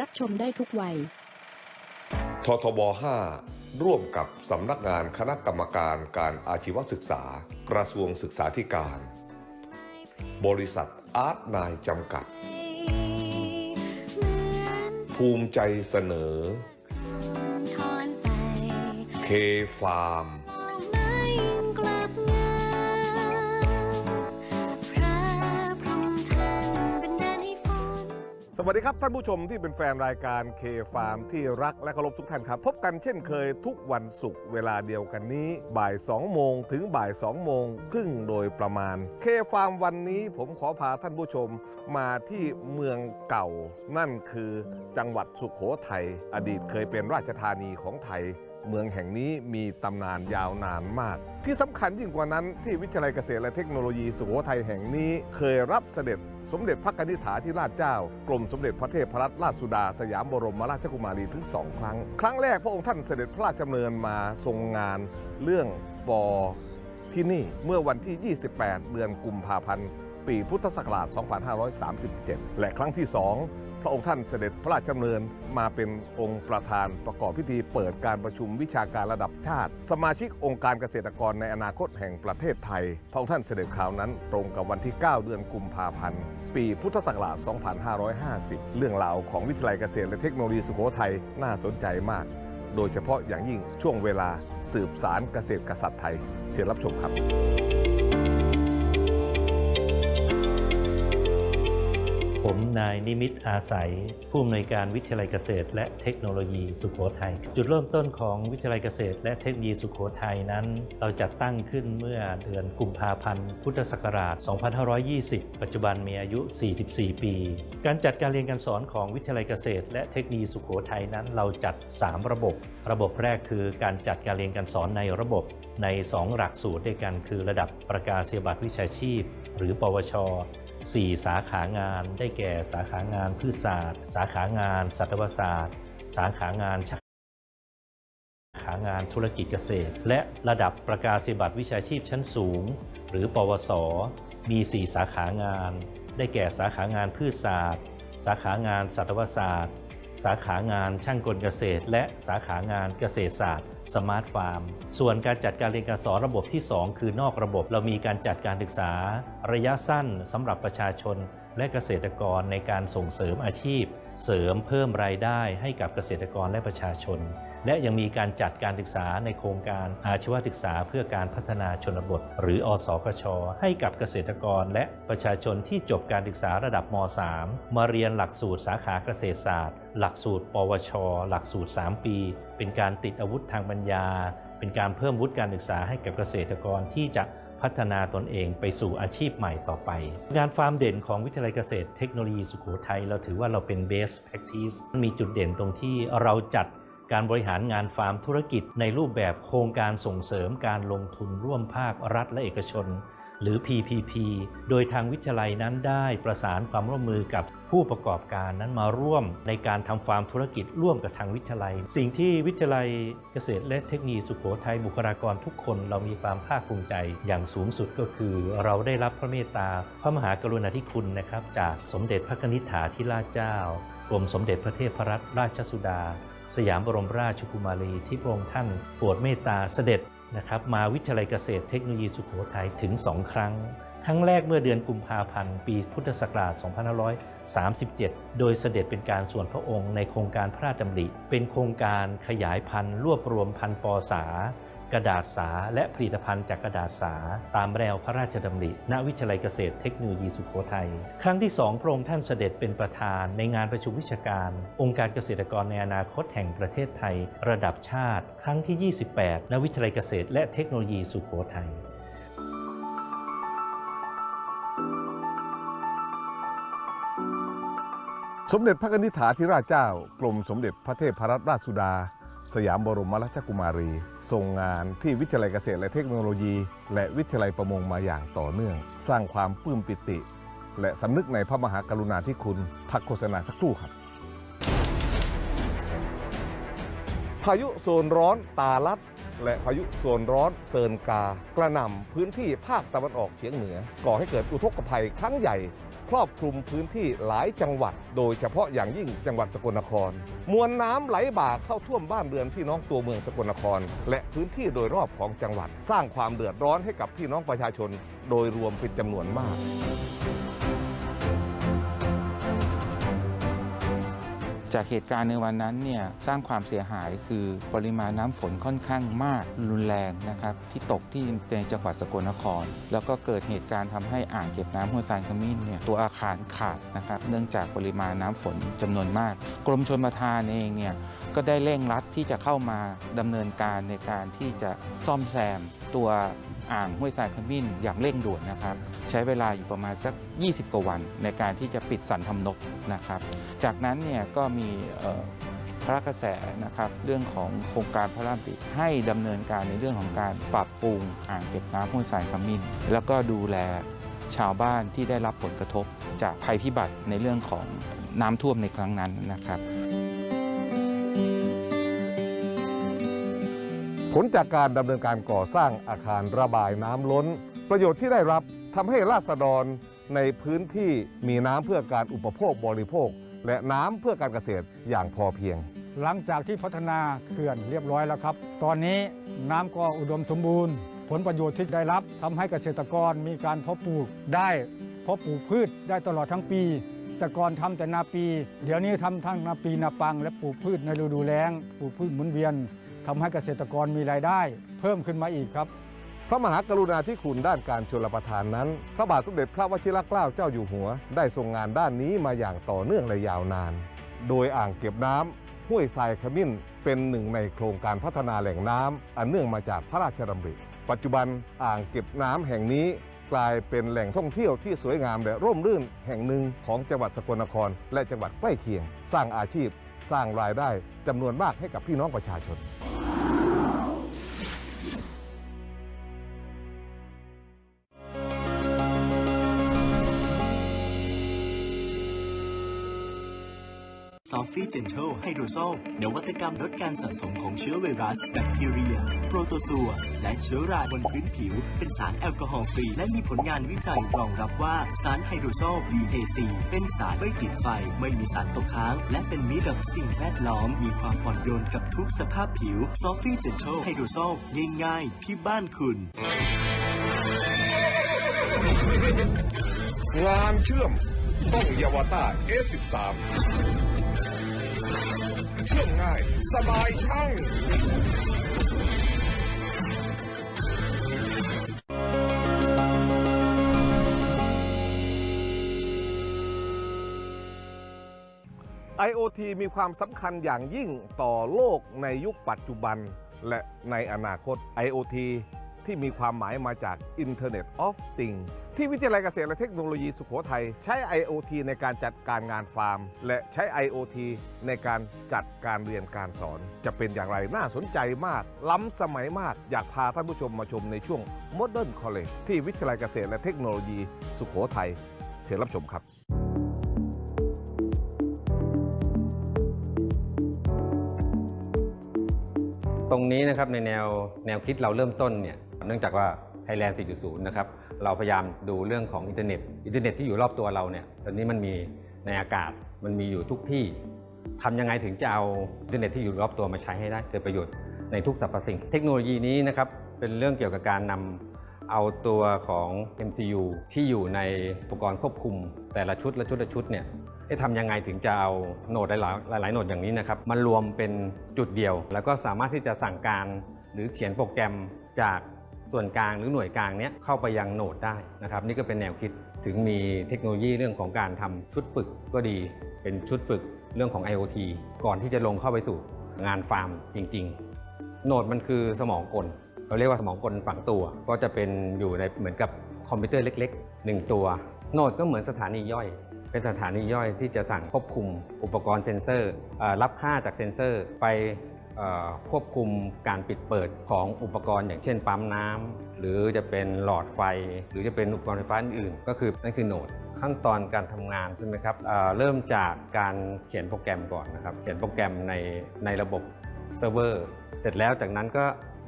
รับชมได้ทุกวัย ททบ 5 ร่วมกับสำนักงานคณะกรรมการการอาชีวศึกษา กระทรวงศึกษาธิการ บริษัทอาร์ตนายจำกัด ภูมิใจเสนอทอนไปเคฟาร์มมองไม่ สวัสดีครับท่านผู้ชมที่เป็นแฟนรายการเคฟาร์มที่รักและเคารพทุกท่านครับ พบกันเช่นเคยทุกวันศุกร์เวลาเดียวกันนี้ บ่าย 2 โมงถึงบ่าย 2 โมงครึ่งโดยประมาณเคฟาร์มวันนี้ผมขอพาท่านผู้ชมมาที่เมืองเก่า นั่นคือจังหวัดสุขโขทัยอดีตเคยเป็นราชธานีของไทย เมืองแห่งนี้มีตำนานยาวนานมาก ที่สำคัญยิ่งกว่านั้นที่วิทยาลัยเกษตรและเทคโนโลยีสุโขทัยแห่งนี้ เคยรับเสด็จสมเด็จพระกนิษฐาธิราชเจ้ากรมสมเด็จพระเทพรัตนราชสุดาสยามบรมราชกุมารีถึงสองครั้ง ครั้งแรกพระองค์ท่านเสด็จพระราชดำเนินมาทรงงานเรื่องปอที่นี่เมื่อวันที่ 28 เดือนกุมภาพันธ์ ปีพุทธศักราช 2537 และครั้งที่สอง พระองค์ท่านเสด็จพระราชดำเนินมาเป็นองค์ประธานประกอบพิธีเปิดการประชุมวิชาการระดับชาติ สมาชิกองค์การเกษตรกรในอนาคตแห่งประเทศไทย พระองค์ท่านเสด็จคราวนั้นตรงกับวันที่ 9 เดือนกุมภาพันธ์ ปีพุทธศักราช 2550 เรื่องราวของวิทยาลัยเกษตรและเทคโนโลยีสุโขทัยน่าสนใจมาก โดยเฉพาะอย่างยิ่งช่วงเวลาสืบสารเกษตรกษัตริย์ไทย เชิญรับชมครับ ผมนายนิมิตอาศัย ผู้อำนวยการวิทยาลัยเกษตร และเทคโนโลยีสุโขทัยจุดเริ่มต้นของวิทยาลัยเกษตร และเทคโนโลยีสุโขทัยนั้น เราจัดตั้งขึ้นเมื่อเดือนกุมภาพันธ์ พุทธศักราช 2520 ปัจจุบันมีอายุ 44 ปี การจัดการเรียนการสอนของวิทยาลัยเกษตร และเทคโนโลยีสุโขทัยนั้น เราจัด 3 ระบบ ระบบแรกคือการจัดการเรียนการสอนในระบบใน 2 หลักสูตรด้วยกัน คือระดับประกาศนียบัตรวิชาชีพ หรือ ปวช 4 สาขางาน ได้แก่สาขางานพืชศาสตร์ สาขางาน สัตวศาสตร์ สาขางานชักขางานธุรกิจเกษตร และระดับประกาศนียบัตรวิชาชีพชั้นสูง หรือปวส มี 4 สาขางาน ได้แก่สาขางานพืชศาสตร์ สาขางานสัตวศาสตร์ สาขางานช่างกลเกษตร และสาขางานเกษตรศาสตร์สมาร์ทฟาร์ม ส่วนการจัดการเรียนการสอนระบบที่ 2 คือนอกระบบเรามีการจัดการศึกษา ระยะสั้นสำหรับประชาชน และเกษตรกรในการส่งเสริมอาชีพ เสริมเพิ่มรายได้ให้กับเกษตรกรและประชาชน และยังมีการจัดการศึกษาในโครงการอาชีวศึกษาเพื่อการพัฒนาชนบท หรืออสกชให้กับเกษตรกร และประชาชนที่จบการศึกษาระดับม .3 มาเรียนหลักสูตรสาขาเกษตรศาสตร์ หลักสูตร ปวช หลักสูตร 3 ปี เป็นการติดอาวุธทางปัญญา เป็นการเพิ่มวุฒิการศึกษาให้กับเกษตรกรที่จะพัฒนาตนเองไปสู่อาชีพใหม่ต่อไป งานฟาร์มเด่นของวิทยาลัยเกษตรเทคโนโลยีสุโขทัยเราถือว่าเราเป็น best practice มีจุดเด่นตรงที่เราจัด การบริหารงานฟาร์มธุรกิจในรูปแบบโครงการส่งเสริมการลงทุนร่วมภาครัฐและเอกชน หรือ PPP โดยทางวิทยาลัยนั้นได้ประสานความร่วมมือกับผู้ประกอบการนั้นมาร่วมในการทำฟาร์มธุรกิจร่วมกับทางวิทยาลัย สิ่งที่วิทยาลัยเกษตรและเทคโนโลยีสุโขทัยบุคลากรทุกคนเรามีความภาคภูมิใจ อย่างสูงสุดก็คือ เราได้รับพระเมตตา พระมหากรุณาธิคุณนะครับ จากสมเด็จพระนิษฐาธิราชเจ้ากรมสมเด็จพระเทพรัตนราชสุดา สยามบรมราชกุมารีที่พระองค์ท่านโปรดเมตตาเสด็จนะครับมาวิทยาลัยเกษตรเทคโนโลยีสุโขทัยถึง 2 ครั้ง ครั้งแรกเมื่อเดือนกุมภาพันธ์ ปีพุทธศักราช 2537 โดยเสด็จเป็นการส่วนพระองค์ในโครงการพระราชดำริ เป็นโครงการขยายพันธุ์รวบรวมพันธุ์ปอสา กระดาษสาและผลิตภัณฑ์จากกระดาษสา ตามแนวพระราชดำริ ณ วิทยาลัยเกษตรเทคโนโลยีสุโขทัย ครั้งที่สองพระองค์ท่านเสด็จเป็นประธานในงานประชุมวิชาการ องค์การเกษตรกรในอนาคตแห่งประเทศไทย ระดับชาติ ครั้งที่ 28 ณ วิทยาลัยเกษตร และเทคโนโลยีสุโขทัยสมเด็จพระนิษฐาธิราชเจ้า กรมสมเด็จพระเทพรัตนราชสุดา สยามบรมราชกุมารีทรงงานที่วิทยาลัยเกษตรและเทคโนโลยี และวิทยาลัยประมงมาอย่างต่อเนื่อง สร้างความปลื้มปิติ และสำนึกในพระมหากรุณาธิคุณพักโฆษณาสักครู่ครับ พายุโซนร้อนตาลัด และพายุโซนร้อนเซินกา กระหน่ำพื้นที่ภาคตะวันออกเฉียงเหนือ ก่อให้เกิดอุทกภัยครั้งใหญ่ ครอบคลุมพื้นที่หลายจังหวัด โดยเฉพาะอย่างยิ่งจังหวัดสกลนคร มวลน้ำไหลบ่าเข้าท่วมบ้านเรือนพี่น้องตัวเมืองสกลนคร และพื้นที่โดยรอบของจังหวัด สร้างความเดือดร้อนให้กับพี่น้องประชาชน โดยรวมเป็นจำนวนมาก จากเหตุการณ์ในวันนั้นเนี่ยสร้างความเสียหายคือปริมาณน้ำฝนค่อนข้างมากรุนแรงนะครับที่ตกที่ในจังหวัดสกลนคร แล้วก็เกิดเหตุการณ์ทำให้อ่างเก็บน้ำห้วยทรายขมิ้นเนี่ยตัวอาคารขาดนะครับเนื่องจากปริมาณน้ำฝนจำนวนมาก กรมชลประทานเองเนี่ยก็ได้เร่งรัดที่จะเข้ามาดำเนินการในการที่จะซ่อมแซมตัว อ่างห้วยทรายขมิ้นอย่างเร่งด่วนนะครับ ใช้เวลาอยู่ประมาณสัก 20 กว่าวัน ในการที่จะปิดสันทำนกนะครับ จากนั้นเนี่ยก็มีพระกระแสนะครับเรื่องของโครงการพระรามปิให้ดำเนินการในเรื่องของการปรับปรุงอ่างเก็บน้ำห้วยสายขมิ้นแล้วก็ดูแลชาวบ้านที่ได้รับผลกระทบจากภัยพิบัติในเรื่องของน้ำท่วมในครั้งนั้นนะครับ ลจากการดำเนินการก่อสร้างอาคารระบายน้ำล้น ประโยชน์ที่ได้รับทำให้ราษฎรในพื้นที่มีน้ำเพื่อการอุปโภคบริโภค และน้ำเพื่อการเกษตรอย่างพอเพียง หลังจากที่พัฒนาเขื่อนเรียบร้อยแล้วครับ ตอนนี้น้ำก็อุดมสมบูรณ์ ผลประโยชน์ที่ได้รับทำให้เกษตรกรมีการเพาะปลูกได้เพาะปลูกพืชได้ตลอดทั้งปี แต่ก่อนทำแต่นาปี เดี๋ยวนี้ทำทั้งนาปีนาปัง และปลูกพืชในฤดูแล้งปลูกพืชหมุนเวียน ทำให้เกษตรกรมีรายได้เพิ่มขึ้นมาอีกครับ พระมหากรุณาธิคุณด้านการชลประทานนั้น พระบาทสมเด็จพระวชิรเกล้าเจ้าอยู่หัว ได้ทรงงานด้านนี้มาอย่างต่อเนื่องและยาวนาน โดยอ่างเก็บน้ำห้วยทรายขมิ้นเป็นหนึ่งในโครงการพัฒนาแหล่งน้ำอันเนื่องมาจากพระราชดำริ ปัจจุบันอ่างเก็บน้ำแห่งนี้กลายเป็นแหล่งท่องเที่ยวที่สวยงามและร่มรื่นแห่งหนึ่งของจังหวัดสกลนคร และจังหวัดใกล้เคียง สร้างอาชีพ สร้างรายได้จำนวนมากให้กับพี่น้องประชาชน ซอฟฟี่เจนเทลไฮโดรโซลนวัตกรรมลดการสะสมของเชื้อไวรัส แบคทีเรีย โปรโตซัว และเชื้อราบนพื้นผิว เป็นสารแอลกอฮอล์ฟรี และมีผลงานวิจัยรองรับว่าสารไฮโดรโซล BAC เป็นสารไม่ติดไฟ ไม่มีสารตกค้าง และเป็นมิตรกับสิ่งแวดล้อม มีความอ่อนโยนกับทุกสภาพผิวซอฟฟี่เจนเทลไฮโดรโซลง่ายๆ ที่บ้านคุณ งานเชื่อม ต้องยาวต้า S13 เชื่อมง่าย สบายช่าง IoT มีความสำคัญอย่างยิ่งต่อโลกในยุคปัจจุบันและในอนาคต IoT ที่มีความหมายมาจาก Internet of Things ที่วิทยาลัยเกษตรและเทคโนโลยีสุโขทัยใช้ IoT ในการจัดการงานฟาร์ม และใช้ IoT ในการจัดการเรียนการสอน จะเป็นอย่างไรน่าสนใจมาก ล้ำสมัยมาก อยากพาท่านผู้ชมมาชมในช่วง Modern College ที่วิทยาลัยเกษตรและเทคโนโลยีสุโขทัยเชิญรับชมครับ ตรงนี้นะครับในแนวแนวคิดเราเริ่มต้นเนี่ยเนื่องจากว่า Thailand 4.0 นะครับเราพยายามดูเรื่องของอินเทอร์เน็ต อินเทอร์เน็ตที่อยู่รอบตัวเราเนี่ยตอนนี้มันมีในอากาศมันมีอยู่ทุกที่ทำยังไงถึงจะเอาอินเทอร์เน็ตที่อยู่รอบตัวมาใช้ให้ได้เกิดประโยชน์ในทุกสรรพสิ่ง เทคโนโลยีนี้นะครับเป็นเรื่องเกี่ยวกับการนำเอาตัวของ MCU ที่อยู่ในอุปกรณ์ควบคุม แต่ละชุดละชุดละชุดเนี่ย ทำยังไงถึงจะเอาโหนดหลายๆหลายโหนดอย่างนี้นะครับมันรวมเป็นจุดเดียว แล้วก็สามารถที่จะสั่งการหรือเขียนโปรแกรมจากส่วนกลางหรือหน่วยกลางเนี้ยเข้าไปยังโหนดได้นะครับ นี่ก็เป็นแนวคิดถึงมีเทคโนโลยีเรื่องของการทำชุดฝึกก็ดี เป็นชุดฝึกเรื่องของ IoT ก่อนที่จะลงเข้าไปสู่งานฟาร์มจริง ๆ โหนดมันคือสมองกลเราเรียกว่าสมองกลฝังตัว ก็จะเป็นอยู่ในเหมือนกับคอมพิวเตอร์เล็กๆหนึ่งตัว โหนดก็เหมือนสถานีย่อย เป็นสถานีย่อยที่จะสั่งควบคุมอุปกรณ์เซ็นเซอร์ รับค่าจากเซ็นเซอร์ไปควบคุมการปิดเปิดของอุปกรณ์ อย่างเช่นปั๊มน้ำหรือจะเป็นหลอดไฟ หรือจะเป็นอุปกรณ์ไฟฟ้าอื่นก็คือนั่นคือโหนด ขั้นตอนการทำงานใช่ไหมครับเเริ่มจากการเขียนโปรแกรมก่อนนะครับ เขียนโปรแกรมในในระบบเซิร์ฟเวอร์เสร็จแล้วจากนั้นก็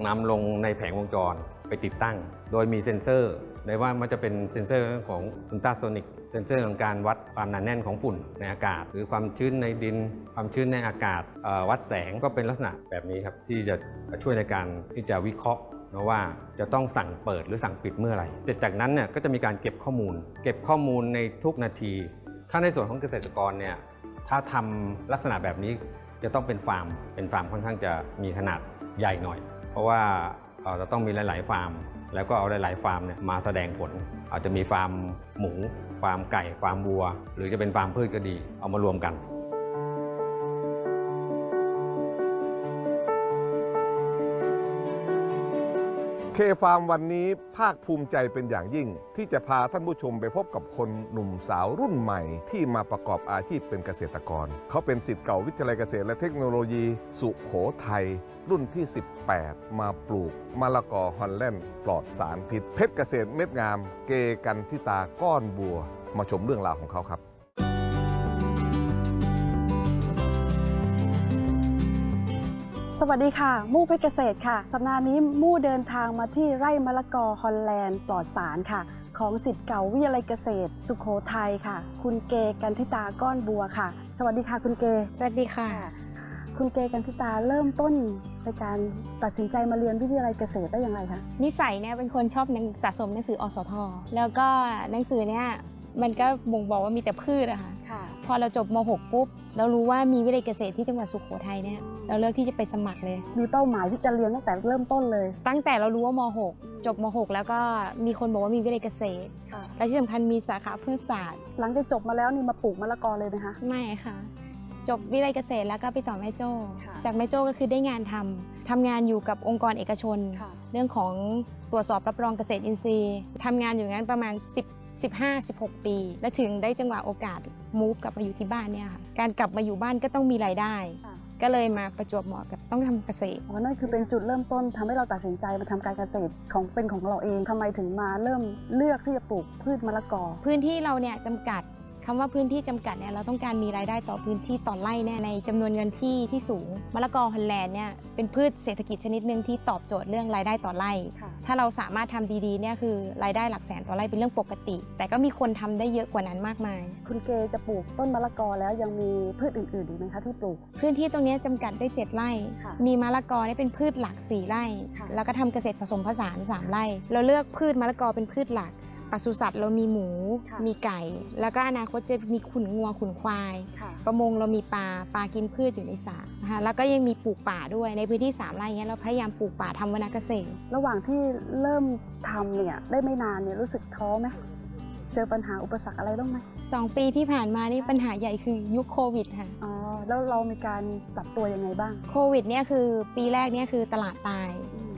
นำลงในแผงวงจรไปติดตั้ง โดยมีเซ็นเซอร์ ในว่ามันจะเป็นเซ็นเซอร์ของอุลตราโซนิกเซ็นเซอร์ของการวัดความหนาแน่นของฝุ่นในอากาศ หรือความชื้นในดิน ความชื้นในอากาศวัดแสงก็เป็นลักษณะแบบนี้ครับที่จะช่วยในการที่จะวิเคราะห์นะว่าจะต้องสั่งเปิดหรือสั่งปิดเมื่อไหร่ เสร็จจากนั้นเนี่ยก็จะมีการเก็บข้อมูล เก็บข้อมูลในทุกนาที ถ้าในส่วนของเกษตรกรเนี่ยถ้าทำลักษณะแบบนี้จะต้องเป็นฟาร์ม เป็นฟาร์มค่อนข้างจะมีขนาดใหญ่หน่อย เพราะว่าจะต้องมีหลาย ๆ ฟาร์ม แล้วก็เอาหลาย ๆ ฟาร์มเนี่ยมาแสดงผล อาจจะมีฟาร์มหมู ฟาร์มไก่ ฟาร์มวัว หรือจะเป็นฟาร์มพืชก็ดี เอามารวมกัน เคฟาร์มวันนี้ภาคภูมิใจเป็นอย่างยิ่ง ที่จะพาท่านผู้ชมไปพบกับคนหนุ่มสาวรุ่นใหม่ ที่มาประกอบอาชีพเป็นเกษตรกร เขาเป็นสิทธิ์เก่าวิทยาลัยเกษตรและเทคโนโลยี สุโขทัยรุ่นที่ 18 มาปลูกมะละกอฮอลแลนด์ปลอดสารพิษ เพชรเกษตรเม็ดงาม เกกันทิตาก้อนบัว มาชมเรื่องราวของเขาครับ สวัสดีค่ะ มู่เพชรเกษตรค่ะ สัปดาห์นี้มู่เดินทางมาที่ไร่มะละกอฮอลแลนด์ปลอดสารค่ะ ของสิทธิ์เก่าวิทยาลัยเกษตร สุโขทัยค่ะ คุณเกกันทิตาก้อนบัวค่ะ สวัสดีค่ะคุณเก สวัสดีค่ะ คุณเกกันทิตาเริ่มต้นในการตัดสินใจมาเรียนวิทยาลัยเกษตรได้อย่างไรคะ นิสัยเนี่ยเป็นคนชอบหนังสะสมหนังสืออสท แล้วก็หนังสือเนี่ยมันก็บ่งบอกว่ามีแต่พืชอะค่ะค่ะพ อเราจบม .6 ปุ๊บเรารู้ว่ามีวิทยาลัยเกษตรที่จังหวัดสุโขทัยเนี่ยเราเลือกที่จะไปสมัครเลย มีเป้าหมายที่จะเรียนตั้งแต่เริ่มต้นเลย ตั้งแต่เรารู้ว่าม .6 จบม .6 แล้วก็มีคนบอกว่ามีวิทยาลัยเกษตรค่ะและที่สำคัญมีสาขาพืชศาสตร์ หลังจากจบมาแล้วนี่มาปลูกมะละกอเลยไหมคะไม่ค่ะ จบวิทยาลัยเกษตรแล้วก็ไปต่อแม่โจ้ค่ะจากแม่โจ้ก็คือได้งานทำทำงานอยู่กับองค์กรเอกชนค่ะเรื่องของตรวจสอบรับรองเกษตรอินทรีย์ทำงานอยู่อย่างนั้นประมาณ 10 15 16 ปี และถึงได้จังหวะโอกาสมูฟกลับมาอยู่ที่บ้านเนี่ยค่ะการกลับมาอยู่บ้านก็ต้องมีรายได้ ค่ะก็เลยมาประจวบเหมาะกับต้องทำเกษตร อ๋อนั่นคือเป็นจุดเริ่มต้นทำให้เราตัดสินใจมาทำการเกษตรของเป็นของเราเองทำไมถึงมาเริ่มเลือกที่จะปลูกพืชมะละกอ พื้นที่เราเนี่ยจำกัด คำว่าพื้นที่จำกัดเนี่ยเราต้องการมีรายได้ต่อพื้นที่ต่อไร่เนี่ยในจำนวนเงินที่ที่สูงมะละกอฮอลแลนด์เนี่ยเป็นพืชเศรษฐกิจชนิดหนึ่งที่ตอบโจทย์เรื่องรายได้ต่อไร่ค่ะถ้าเราสามารถทำดีๆเนี่ยคือรายได้หลักแสนต่อไร่เป็นเรื่องปกติ แต่ก็มีคนทำได้เยอะกว่านั้นมากมาย คุณเกจะปลูกต้นมะละกอแล้วยังมีพืชอื่นๆอีกไหมคะที่ปลูก พื้นที่ตรงเนี้ยจำกัดได้ 7 ไร่ค่ะมีมะละกอเนี่ยเป็นพืชหลัก 4 ไร่ค่ะแล้วก็ทำเกษตรผสมผสาน 3 ไร่ เราเลือกพืชมะละกอเป็นพืชหลัก ปศุสัตว์เรามีหมู ค่ะมีไก่ แล้วก็อนาคตจะมีขุนงัวขุนควาย ค่ะประมงเรามีปลาปลากินพืชอยู่ในสระนะคะแล้วก็ยังมีปลูกป่าด้วยในพื้นที่3ไร่เนี้ยเราพยายามปลูกป่าทำวนาเกษตร ระหว่างที่เริ่มทำเนี่ยได้ไม่นานเนี่ยรู้สึกท้อไหมเจอปัญหาอุปสรรคอะไรบ้างไหมสองปีที่ผ่านมานี่ปัญหาใหญ่คือยุคโควิดค่ะ อ๋อแล้วเรามีการปรับตัวยังไงบ้าง โควิดเนี่ยคือปีแรกเนี่ยคือตลาดตาย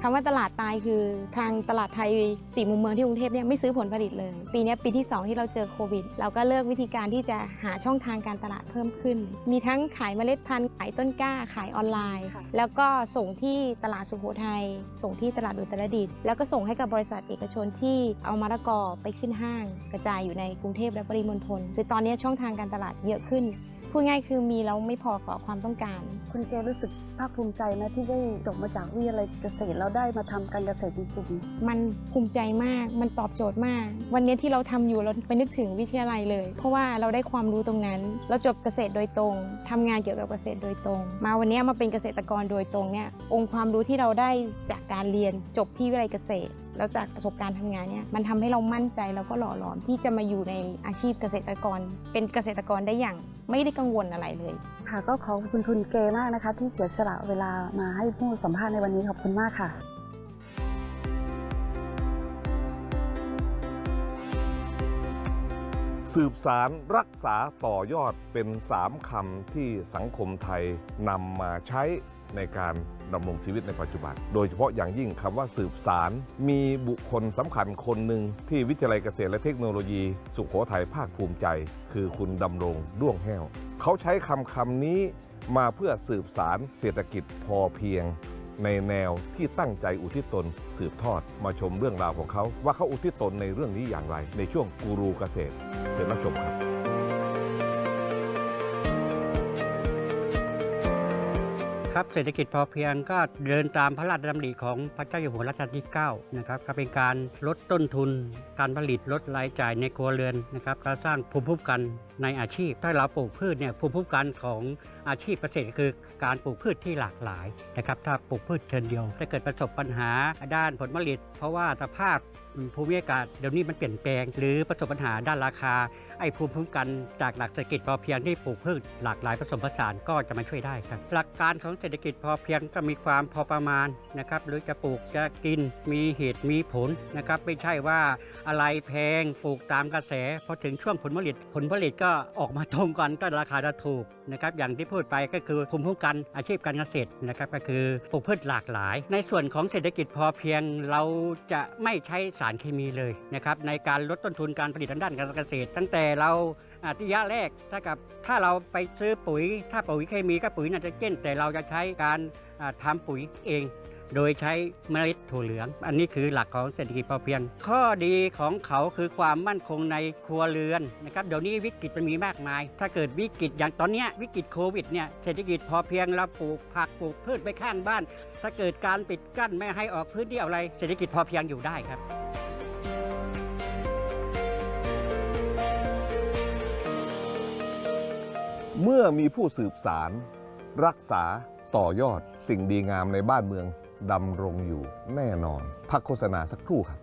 คำว่าตลาดตายคือทางตลาดไทยสี่มุมเมืองที่กรุงเทพเนี่ยไม่ซื้อผลผลิตเลย ปีเนี้ยปีที่ 2 ที่เราเจอโควิด เราก็เลือกวิธีการที่จะหาช่องทางการตลาดเพิ่มขึ้น มีทั้งขายเมล็ดพันธุ์ขายต้นกล้าขายออนไลน์ค่ะแล้วก็ส่งที่ตลาดสุโขทัยส่งที่ตลาดอุตรดิตถ์แล้วก็ส่งให้กับบริษัทเอกชนที่เอามะละกอไปขึ้นห้าง กระจายอยู่ในกรุงเทพและปริมณฑลคือตอนนี้ช่องทางการตลาดเยอะขึ้น พูดง่ายคือมีแล้วไม่พอต่อความต้องการ คุณเกรู้สึกภาคภูมิใจไหมที่ได้จบมาจากวิทยาลัยเกษตรแล้วได้มาทำการเกษตรจริงมันภูมิใจมาก มันตอบโจทย์มาก วันนี้ที่เราทำอยู่เราไปนึกถึงวิทยาลัยเลย เพราะว่าเราได้ความรู้ตรงนั้น เราจบเกษตรโดยตรงทำงานเกี่ยวกับเกษตรโดยตรง มาวันนี้มาเป็นเกษตรกรโดยตรงเนี่ยองค์ความรู้ที่เราได้จากการเรียนจบที่วิทยาลัยเกษตรแล้วจากประสบการณ์ทำงานเนี่ยมันทำให้เรามั่นใจแล้วก็หล่อหลอมที่จะมาอยู่ในอาชีพเกษตรกร เป็นเกษตรกรได้อย่าง ไม่ได้กังวลอะไรเลยๆค่ะก็ขอบคุณคุณเกมากนะคะ ที่เสียสละเวลามาให้ผู้สัมภาษณ์ในวันนี้ขอบคุณมากค่ะสืบสารรักษาต่อยอดเป็นสามคำที่สังคมไทยนำมาใช้ ในการดำรงชีวิตในปัจจุบัน โดยเฉพาะอย่างยิ่งคำว่าสืบสาร มีบุคคลสำคัญคนหนึ่งที่วิทยาลัยเกษตรและเทคโนโลยี สุขโขทัยภาคภูมิใจ คือคุณดำรงด้วงแห้ว เขาใช้คำคำนี้มาเพื่อสืบสารเศรษฐกิจพอเพียง ในแนวที่ตั้งใจอุทิศตน สืบทอดมาชมเรื่องราวของเขา ว่าเขาอุทิศตนในเรื่องนี้อย่างไร ในช่วงกูรูเกษตรเชิญรับชมครับ ครับเศรษฐกิจพอเพียงก็เดินตามพระราชดำริของพระเจ้าอยู่หัวรัชกาลที่9นะครับก็เป็นการลดต้นทุน การผลิตลดรายจ่ายในครัวเรือนนะครับการสร้างภูมิคุ้มกันในอาชีพ ถ้าเราปลูกพืชเนี่ยภูมิคุ้มกันของอาชีพเกษตรคือการปลูกพืชที่หลากหลายนะครับถ้าปลูกพืชเชิญเดียวถ้าเกิดประสบปัญหาด้านผลผลิต เพราะว่าสภาพภูมิอากาศเดี๋ยวนี้มันเปลี่ยนแปลง หรือประสบปัญหาด้านราคา ไอ้ภูมิคุ้มกันจากหลักเศรษฐกิจพอเพียงที่ปลูกพืชหลากหลายผสมผสานก็จะมาช่วยได้ครับ หลักการของเศรษฐกิจพอเพียงก็มีความพอประมาณนะครับหรือจะปลูกจะกินมีเหตุมีผลนะครับไม่ใช่ว่าอะไรแพงปลูกตามกระแสพอถึงช่วงผลผลิตผลผลิตก็ออกมาตรงกันก็ราคาจะถูกนะครับอย่างที่พูดไปก็คือภูมิคุ้มกันอาชีพการเกษตรนะครับก็คือปลูกพืชหลากหลาย ในส่วนของเศรษฐกิจพอเพียงเราจะไม่ใช้สารเคมีเลยนะครับในการลดต้นทุนการผลิตทางด้านการเกษตร ตั้งแต่เราอาทิยะแรกถ้ากับถ้าเราไปซื้อปุ๋ย ถ้าปุ๋ยเคมีก็ปุ๋ยไนโตรเจนแต่เราจะใช้การทำทำปุ๋ยเอง โดยใช้เมล็ดถั่วเหลือง อันนี้คือหลักของเศรษฐกิจพอเพียง ข้อดีของเขาคือความมั่นคงในครัวเรือนนะครับเดี๋ยวนี้วิกฤตมันมีมากมาย ถ้าเกิดวิกฤตอย่างตอนนี้วิกฤตโควิดเนี่ยเศรษฐกิจพอเพียงเราปลูกผักปลูกพืชไปข้างบ้าน ถ้าเกิดการปิดกั้นไม่ให้ออกพื้นที่อะไร เศรษฐกิจพอเพียงอยู่ได้ครับเมื่อมีผู้สืบสาร รักษาต่อยอดสิ่งดีงามในบ้านเมือง ดำรงอยู่แน่นอน พักโฆษณาสักครู่ครับ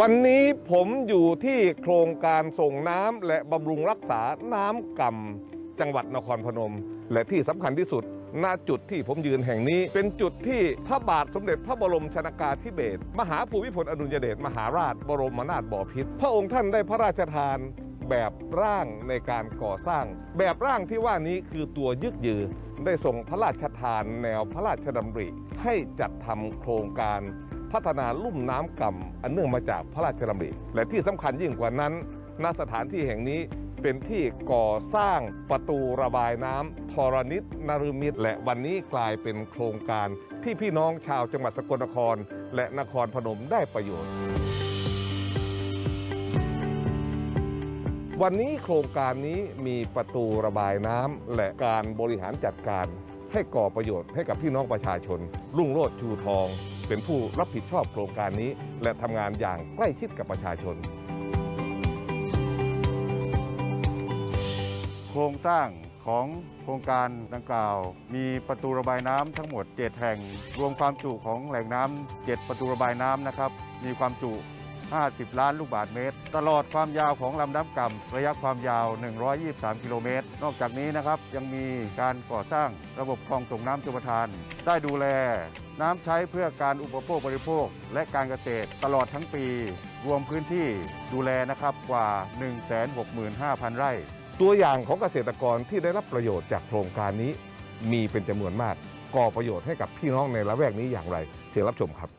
วันนี้ผมอยู่ที่โครงการส่งน้ำและบำรุงรักษาน้ำก่ำจังหวัดนครพนม และที่สำคัญที่สุดณจุดที่ผมยืนแห่งนี้ เป็นจุดที่พระบาทสมเด็จพระบรมชนากาธิเบศรมหาภูมิพลอดุลยเดชมหาราชบรมนาถบพิตรพระองค์ท่านได้พระราชทาน แบบร่างในการก่อสร้าง แบบร่างที่ว่านี้คือตัวยึกยือ ได้ส่งพระราชทานแนวพระราชดำริ ให้จัดทำโครงการพัฒนาลุ่มน้ำก่ำอันเนื่องมาจากพระราชดำริ และที่สำคัญยิ่งกว่านั้นณสถานที่แห่งนี้เป็นที่ก่อสร้างประตูระบายน้ำธรณิตนรมิตรและวันนี้กลายเป็นโครงการที่พี่น้องชาวจังหวัดสกลนคร และนครพนมได้ประโยชน์ วันนี้โครงการนี้มีประตูระบายน้ำและการบริหารจัดการ ให้ก่อประโยชน์ให้กับพี่น้องประชาชน รุ่งโรจน์ชูทอง เป็นผู้รับผิดชอบโครงการนี้ และทำงานอย่างใกล้ชิดกับประชาชน โครงสร้างของโครงการดังกล่าว มีประตูระบายน้ำทั้งหมด 7 แห่ง รวมความจุของแหล่งน้ำ7ประตูระบายน้ำนะครับ มีความจุ 50 ล้านลูกบาศก์เมตร ตลอดความยาวของลำน้ำก่ำระยะความยาว 123 กิโลเมตร นอกจากนี้นะครับยังมีการก่อสร้างระบบคลองส่งน้ำจุบทาน ได้ดูแลน้ำใช้เพื่อการอุปโภคบริโภค และการเกษตรตลอดทั้งปี รวมพื้นที่ดูแลนะครับกว่า 165,000 ไร่ ตัวอย่างของเกษตรกรที่ได้รับประโยชน์จากโครงการนี้ มีเป็นจำนวนมากก่อประโยชน์ให้กับพี่น้องในละแวกนี้อย่างไร เชิญรับชมครับ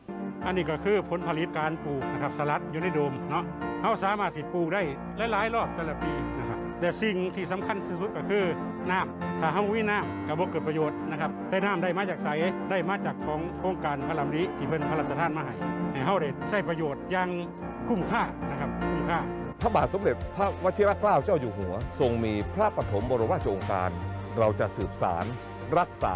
อันนี้ก็คือผลผลิตการปลูกนะครับสลัดอยู่ในโดมเนาะเขาสามารถสิปลูกได้หลายๆรอบแต่ละปีนะครับแต่สิ่งที่สำคัญที่สุดก็คือน้ำถ้าเฮาวิน้ำก็บ่เกิดประโยชน์นะครับได้น้ำได้มาจากไสได้มาจากของโครงการพระลำนี้ที่เพิ่นพระราชทานมาให้ให้เฮาได้ใช้ประโยชน์อย่างคุ้มค่านะครับคุ้มค่าพระบาทสมเด็จพระวชิรเกล้าเจ้าอยู่หัว ทรงมีพระปฐมบรมราชโองการ เราจะสืบสาร รักษา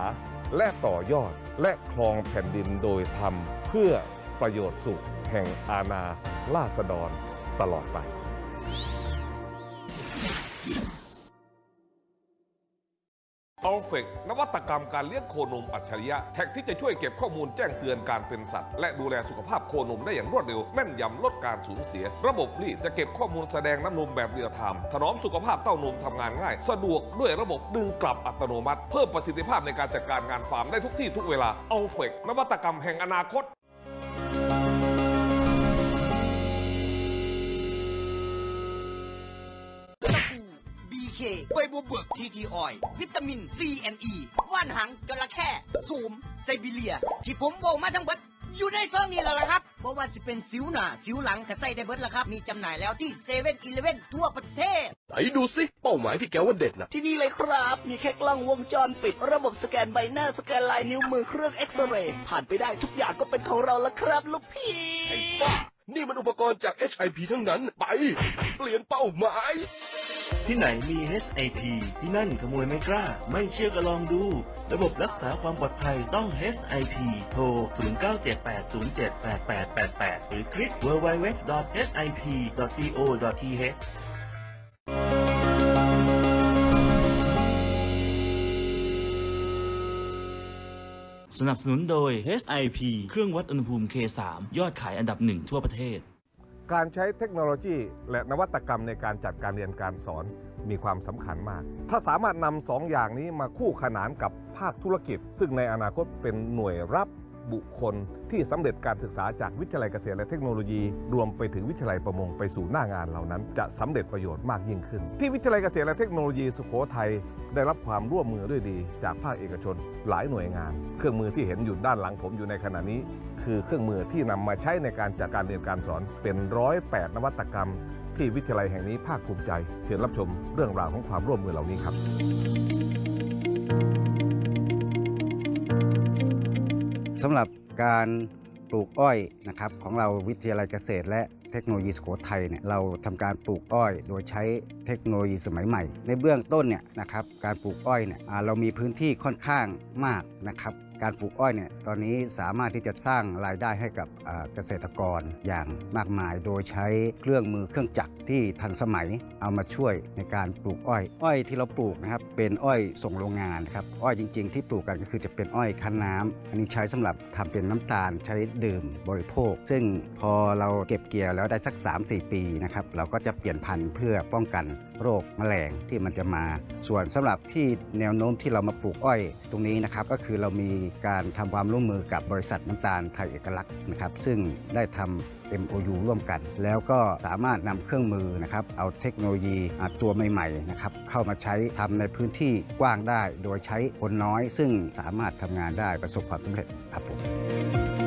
และต่อยอดและครองแผ่นดินโดยธรรมเพื่อ ประโยชน์สุขแห่งอาณาราษฎรตลอดไปอัลเฟกนวัตกรรมการเลี้ยงโคนมอัจฉริยะ แท็กที่จะช่วยเก็บข้อมูลแจ้งเตือนการเป็นสัตว์ และดูแลสุขภาพโคนมได้อย่างรวดเร็ว แม่นยำลดการสูญเสีย ระบบรีดจะเก็บข้อมูลแสดงน้ำนมแบบเรียลไทม์ถนอมสุขภาพเต้านมทำงานง่าย สะดวกด้วยระบบดึงกลับอัตโนมัติ เพิ่มประสิทธิภาพในการจัดการงานฟาร์มได้ทุกที่ทุกเวลาอัลเฟกนวัตกรรมแห่งอนาคต BK ใบบัวเบิกทีทีออย วิตามิน C E ว่านหังจระเข้สูมไซบีเรีย ที่ผมบอกมาทั้งเบิดอยู่ในซองนี้แล้วล่ะครับ เพราะว่าจะเป็นสิวหน้าสิวหลังก็ใส่ได้เบิดละครับ มีจำหน่ายแล้วที่เซเว่นอีเลฟเว่นทั่วประเทศ ไหนดูสิ เป้าหมายที่แกว่าเด็ดนะที่นี่เลยครับ มีแค่กล้องวงจรปิด ระบบสแกนใบหน้าสแกนลายนิ้วมือเครื่องเอ็กซเรย์ผ่านไปได้ทุกอย่างก็เป็นของเราแล้วครับ ลูกพี่ไอ้บ้า นี่มันอุปกรณ์จาก HIP ทั้งนั้น ไป เปลี่ยนเป้าหมาย ที่ไหนมี HIP ที่นั่นขโมยไม่กล้า ไม่เชื่อก็ลองดู ระบบรักษาความปลอดภัยต้อง HIP โทร 0978078888 หรือคลิก www.hip.co.th สนับสนุนโดย SIP เครื่องวัดอุณหภูมิ K3 ยอดขายอันดับหนึ่งทั่วประเทศ การใช้เทคโนโลยีและนวัตกรรมในการจัดการเรียนการสอนมีความสำคัญมาก ถ้าสามารถนำสองอย่างนี้มาคู่ขนานกับภาคธุรกิจ ซึ่งในอนาคตเป็นหน่วยรับ บุคคลที่สำเร็จการศึกษาจากวิทยาลัยเกษตรและเทคโนโลยี รวมไปถึงวิทยาลัยประมงไปสู่หน้างานเหล่านั้น จะสำเร็จประโยชน์มากยิ่งขึ้น ที่วิทยาลัยเกษตรและเทคโนโลยีสุโขทัยได้รับความร่วมมือด้วยดี จากภาคเอกชน หลายหน่วยงาน เครื่องมือที่เห็นอยู่ด้านหลังผมอยู่ในขณะนี้ คือเครื่องมือที่นำมาใช้ในการจัดการเรียนการสอนเป็นร้อยแปดนวัตกรรม ที่วิทยาลัยแห่งนี้ภาคภูมิใจ เชิญรับชมเรื่องราวของความร่วมมือเหล่านี้ครับ สำหรับการปลูกอ้อยนะครับของเราวิทยาลัยเกษตร และเทคโนโลยีสุโขทัยเนี่ยเราทำการปลูกอ้อย โดยใช้เทคโนโลยีสมัยใหม่ ในเบื้องต้นเนี่ยนะครับการปลูกอ้อยเนี่ยเรามีพื้นที่ค่อนข้างมากนะครับ การปลูกอ้อยเนี่ยตอนนี้สามารถที่จะสร้างรายได้ให้กับเกษตรกรอย่างมากมาย โดยใช้เครื่องมือเครื่องจักรที่ทันสมัยเอามาช่วยในการปลูกอ้อย อ้อยที่เราปลูกนะครับเป็นอ้อยส่งโรงงานครับอ้อยจริง ๆ ที่ปลูกกันก็คือจะเป็นอ้อยคั้นน้ำอันนี้ใช้สำหรับทำเป็นน้ำตาลใช้ดื่มบริโภค ซึ่งพอเราเก็บเกี่ยวแล้วได้สัก 3-4 ปีนะครับเราก็จะเปลี่ยนพันธุ์เพื่อป้องกันโรคแมลงที่มันจะมา ส่วนสำหรับที่แนวโน้มที่เรามาปลูกอ้อยตรงนี้นะครับก็คือเรามีการทำความร่วมมือกับบริษัทน้ำตาลไทยเอกลักษณ์นะครับซึ่งได้ทำ MOU ร่วมกัน แล้วก็สามารถนำเครื่องมือนะครับเอาเทคโนโลยีตัวใหม่ๆนะครับเข้ามาใช้ทำในพื้นที่กว้างได้ โดยใช้คนน้อย ซึ่งสามารถทำงานได้ประสบความสำเร็จครับผม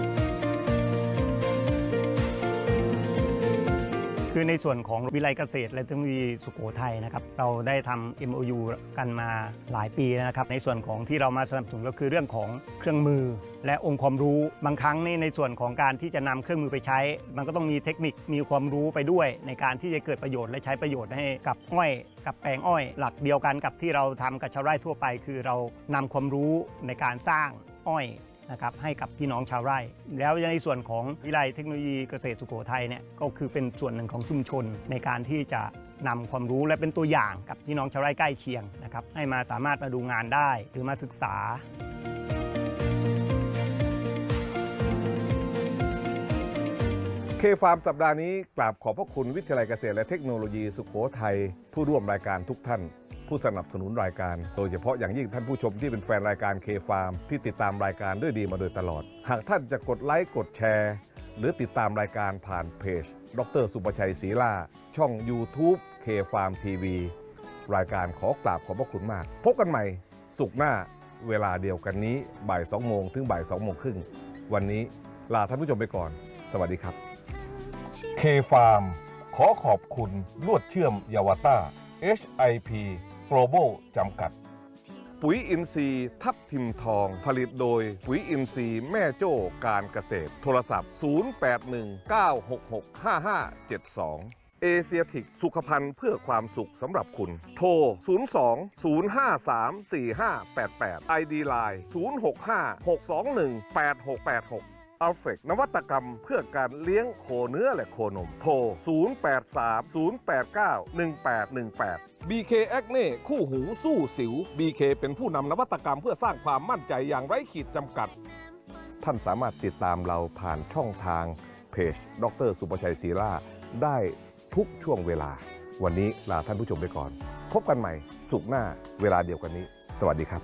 คือในส่วนของวิไลเกษตรและเทคโนโลยีสุโขทัยนะครับเราได้ทำ MOU กันมาหลายปีนะครับ ในส่วนของที่เรามาสนับสนุนก็คือเรื่องของเครื่องมือ และองค์ความรู้บางครั้งนี่ในส่วนของการที่จะนำเครื่องมือไปใช้ มันก็ต้องมีเทคนิคมีความรู้ไปด้วย ในการที่จะเกิดประโยชน์และใช้ประโยชน์ให้กับอ้อยกับแปลงอ้อย หลักเดียวกันกับที่เราทำกับชาวไร่ทั่วไป คือเรานำความรู้ในการสร้างอ้อย นะครับให้กับพี่น้องชาวไร่ แล้วในส่วนของวิไลเทคโนโลยีเกษตรสุโขทัยเนี่ยก็คือเป็นส่วนหนึ่งของชุมชนในการที่จะนำความรู้และเป็นตัวอย่างกับพี่น้องชาวไร่ใกล้เคียงนะครับให้มาสามารถมาดูงานได้หรือมาศึกษาเคฟาร์มสัปดาห์นี้กราบขอบพระคุณวิทยาลัยเกษตรและเทคโนโลยีสุโขทัยผู้ร่วมรายการทุกท่าน ผู้สนับสนุนรายการ โดยเฉพาะอย่างยิ่งท่านผู้ชมที่เป็นแฟนรายการเคฟาร์มที่ติดตามรายการด้วยดีมาโดยตลอด หากท่านจะกดไลค์กดแชร์ หรือติดตามรายการผ่านเพจ ดรสุประชัยศรีล่า ช่อง YouTube เคฟาร์มทีวีรายการขอกราบขอบพระคุณมาก พบกันใหม่สุกร์หน้าเวลาเดียวกันนี้บ่าย2โมงถึงบ่าย2โมงครึ่งวันนี้ลาท่านผู้ชมไปก่อน สวัสดีครับเคฟาร์มขอขอบคุณลวดเชื่อมยาวต้า HIP Global จำกัด ปุ๋ยอินทรีย์ทับทิมทอง ผลิตโดยปุ๋ยอินทรีย์แม่โจ้การเกษตร โทรศัพท์ 0819665572เอเชียทิกสุขภัณฑ์เพื่อความสุขสำหรับคุณ โทร 02 053 4588 ID Line 065 621 8686 อัลเฟกนวัตกรรมเพื่อการเลี้ยงโคเนื้อและโคนม โทร 083 089 1818 BK a c n e คู่หูสู้สิว BK เป็นผู้นำนวัตกรรมเพื่อสร้างความมั่นใจอย่างไร้ขีดจำกัด ท่านสามารถติดตามเราผ่านช่องทางเพจ ดร สุประชัยศรีล่า ได้ทุกช่วงเวลา วันนี้ลาท่านผู้ชมไปก่อน พบกันใหม่สุกร์หน้าเวลาเดียวกันนี้ สวัสดีครับ